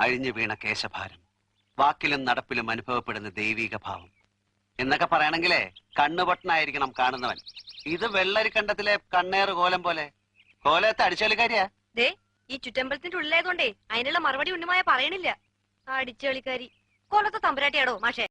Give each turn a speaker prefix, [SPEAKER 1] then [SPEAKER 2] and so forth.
[SPEAKER 1] അഴിഞ്ഞു വീണ കേശഭാരം വാക്കിലും നടപ്പിലും അനുഭവപ്പെടുന്ന ദൈവിക ഭാവം. എന്നൊക്കെ പറയണെങ്കിലേ കണ്ണുപൊട്ടനായിരിക്കണം കാണുന്നവൻ. ഇത് വെള്ളരിക്കണ്ടത്തിലെ കണ്ണേറ് കോലം പോലെ. കോലത്തെ അടിച്ചോളിക്കാരിയാ?
[SPEAKER 2] ദേ ഈ ചുറ്റമ്പലത്തിന്റെ ഉള്ളിലായതുകൊണ്ടേ അതിനുള്ള മറുപടി ഉണ്ണിമായ പറയണില്ല. അടിച്ചോളിക്കാരി. കോലത്തെ തമ്പുരാട്ടിയാടോ മാഷേ?